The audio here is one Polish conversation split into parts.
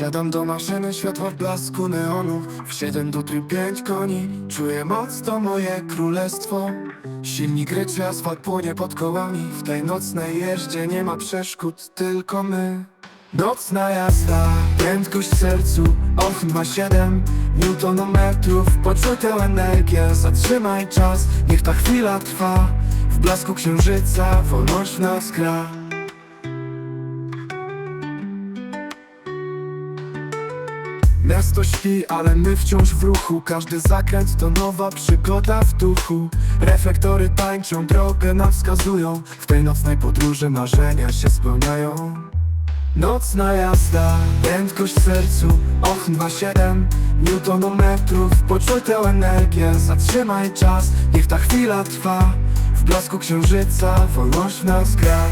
Wsiadam do maszyny, światła w blasku neonów W 7 do 5 koni. Czuję moc, to moje królestwo. Silnik ryczy, asfalt płonie pod kołami. W tej nocnej jeździe nie ma przeszkód, tylko my. Nocna jazda, prędkość w sercu. Och, 2,7 newtonometrów. Poczuj tę energię, zatrzymaj czas. Niech ta chwila trwa. W blasku księżyca wolność w nas gra Miasto śpi, ale my wciąż w ruchu. Każdy zakręt to nowa przygoda w duchu. Reflektory tańczą, drogę nam wskazują. W tej nocnej podróży marzenia się spełniają. Nocna jazda, prędkość w sercu Och, 2,7 newtonometrów. Poczuj tę energię, zatrzymaj czas. Niech ta chwila trwa. W blasku księżyca wolność w nas gra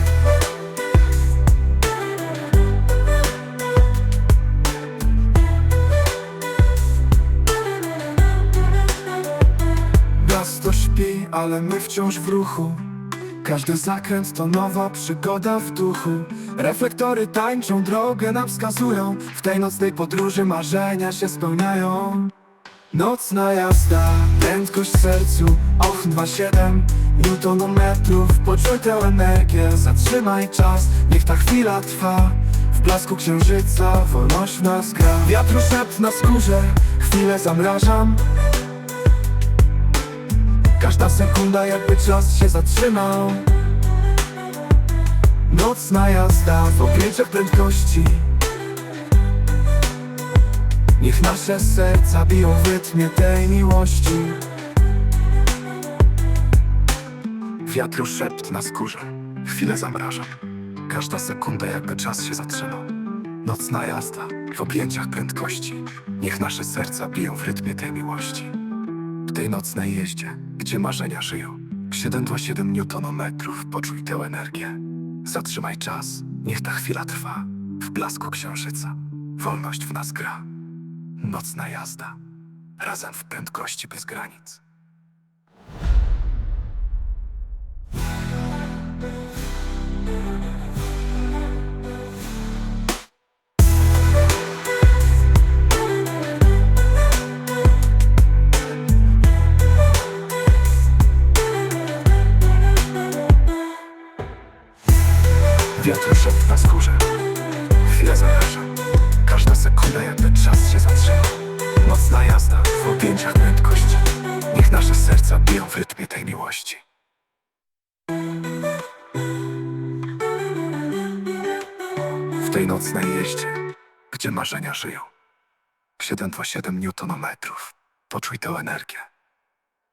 ale my wciąż w ruchu. Każdy zakręt to nowa przygoda w duchu. Reflektory tańczą, drogę nam wskazują. W tej nocnej podróży marzenia się spełniają. Nocna jazda, prędkość w sercu Och, 2,7 newtonometrów. Poczuj tę energię, zatrzymaj czas. Niech ta chwila trwa. W blasku księżyca wolność w nas gra. Wiatru szept na skórze, chwilę zamrażam Każda sekunda jakby czas się zatrzymał. Nocna jazda w objęciach prędkości. Niech nasze serca biją w rytmie tej miłości. Wiatru szept na skórze, chwilę zamrażam. Każda sekunda jakby czas się zatrzymał. Nocna jazda w objęciach prędkości. Niech nasze serca biją w rytmie tej miłości tej nocnej jeździe, gdzie marzenia żyją. 7,7 newtonometrów, poczuj tę energię. Zatrzymaj czas, niech ta chwila trwa. W blasku księżyca, wolność w nas gra. Nocna jazda, razem w prędkości bez granic Wiatr szept na skórze. Chwilę zamraża. Każda sekunda jakby czas się zatrzyma Mocna jazda w objęciach prędkości. Niech nasze serca biją w rytmie tej miłości. W tej nocnej jeździe Gdzie marzenia żyją 727 newtonometrów Poczuj tę energię.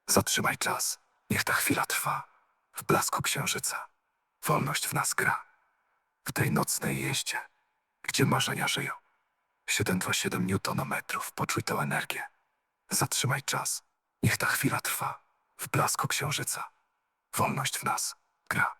Zatrzymaj czas. Niech ta chwila trwa W blasku księżyca. Wolność w nas gra w tej nocnej jeździe, gdzie marzenia żyją. 727 newtonometrów, poczuj tę energię. Zatrzymaj czas, niech ta chwila trwa. W blasku księżyca. Wolność w nas gra.